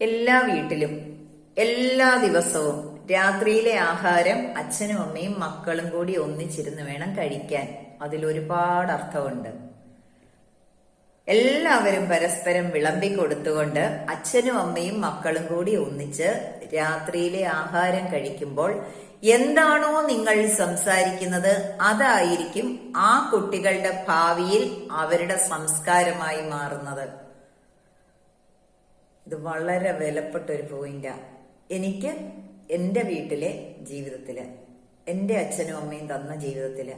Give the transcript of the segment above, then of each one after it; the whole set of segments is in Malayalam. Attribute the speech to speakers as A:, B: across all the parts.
A: എല്ലാ വീട്ടിലും എല്ലാ ദിവസവും രാത്രിയിലെ ആഹാരം അച്ഛനും അമ്മയും മക്കളും കൂടി ഒന്നിച്ചിരുന്ന് വേണം കഴിക്കാൻ. അതിലൊരുപാട് അർത്ഥമുണ്ട്. എല്ലാവരും പരസ്പരം വിളമ്പി കൊടുത്തുകൊണ്ട് അച്ഛനും അമ്മയും മക്കളും കൂടി ഒന്നിച്ച് രാത്രിയിലെ ആഹാരം കഴിക്കുമ്പോൾ എന്താണോ നിങ്ങൾ സംസാരിക്കുന്നത് അതായിരിക്കും ആ കുട്ടികളുടെ ഭാവിയിൽ അവരുടെ സംസ്കാരമായി മാറുന്നത്. ഇത് വളരെ വിലപ്പെട്ട ഒരു പോയിന്റാ. എനിക്ക് എന്റെ വീട്ടിലെ ജീവിതത്തിൽ എന്റെ അച്ഛനും അമ്മയും തന്ന ജീവിതത്തിൽ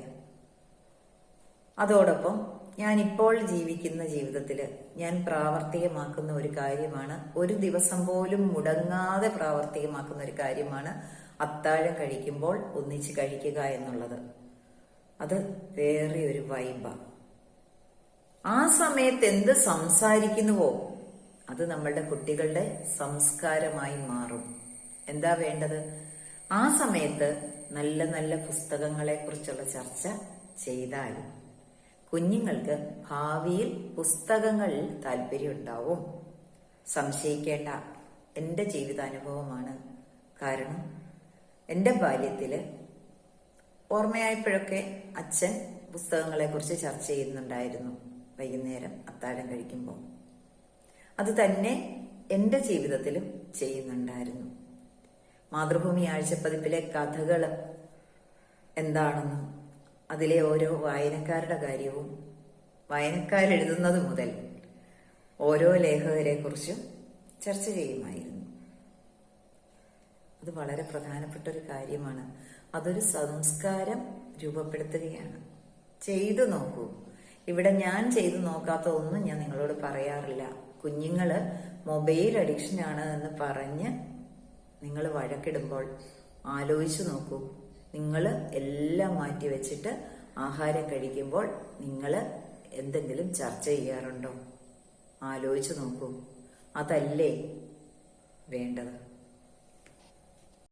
A: അതോടൊപ്പം ഇപ്പോൾ ജീവിക്കുന്ന ജീവിതത്തിൽ ഞാൻ പ്രാവർത്തികമാക്കുന്ന ഒരു കാര്യമാണ് ഒരു ദിവസം പോലും മുടങ്ങാതെ പ്രാവർത്തികമാക്കുന്ന ഒരു കാര്യമാണ് അത്താഴം കഴിക്കുമ്പോൾ ഒന്നിച്ച് കഴിക്കുക എന്നുള്ളത്. അത് വേറെ ഒരു വൈബാണ് ആ സമയത്ത് എന്ത് സംസാരിക്കുന്നുവോ? അത് നമ്മളുടെ കുട്ടികളുടെ സംസ്കാരമായി മാറും. എന്താ വേണ്ടത്? ആ സമയത്ത് നല്ല നല്ല പുസ്തകങ്ങളെ കുറിച്ചുള്ള ചർച്ച ചെയ്താൽ കുഞ്ഞുങ്ങൾക്ക് ഭാവിയിൽ പുസ്തകങ്ങളിൽ താല്പര്യമുണ്ടാവും. സംശയിക്കേണ്ട. എന്റെ ജീവിതാനുഭവമാണ്. കാരണം എന്റെ ബാല്യത്തിൽ ഓർമ്മയായപ്പോഴൊക്കെ അച്ഛൻ പുസ്തകങ്ങളെക്കുറിച്ച് ചർച്ച ചെയ്യുന്നുണ്ടായിരുന്നു വൈകുന്നേരം അത്താഴം കഴിക്കുമ്പോൾ. അത് തന്നെ എന്റെ ജീവിതത്തിലും ചെയ്യുന്നുണ്ടായിരുന്നു. മാതൃഭൂമി ആഴ്ചപ്പതിപ്പിലെ കഥകൾ എന്താണെന്നും അതിലെ ഓരോ വായനക്കാരുടെ കാര്യവും വായനക്കാരെഴുതുന്നത് മുതൽ ഓരോ ലേഖകരെ കുറിച്ചും ചർച്ച ചെയ്യുമായിരുന്നു. അത് വളരെ പ്രധാനപ്പെട്ട ഒരു കാര്യമാണ്. അതൊരു സംസ്കാരം രൂപപ്പെടുത്തുകയാണ്. ചെയ്തു നോക്കൂ. ഇവിടെ ഞാൻ ചെയ്തു നോക്കാത്ത ഒന്നും ഞാൻ നിങ്ങളോട് പറയാറില്ല. കുഞ്ഞുങ്ങൾ മൊബൈൽ അഡിക്ഷൻ ആണ് എന്ന് പറഞ്ഞ് നിങ്ങൾ വഴക്കിടുമ്പോൾ ആലോചിച്ചു നോക്കൂ. നിങ്ങൾ എല്ലാം മാറ്റി വെച്ചിട്ട് ആഹാരം കഴിക്കുമ്പോൾ നിങ്ങൾ എന്തെങ്കിലും ചർച്ച ചെയ്യാറുണ്ടോ? ആലോചിച്ചു നോക്കൂ. അതല്ലേ വേണ്ടത്.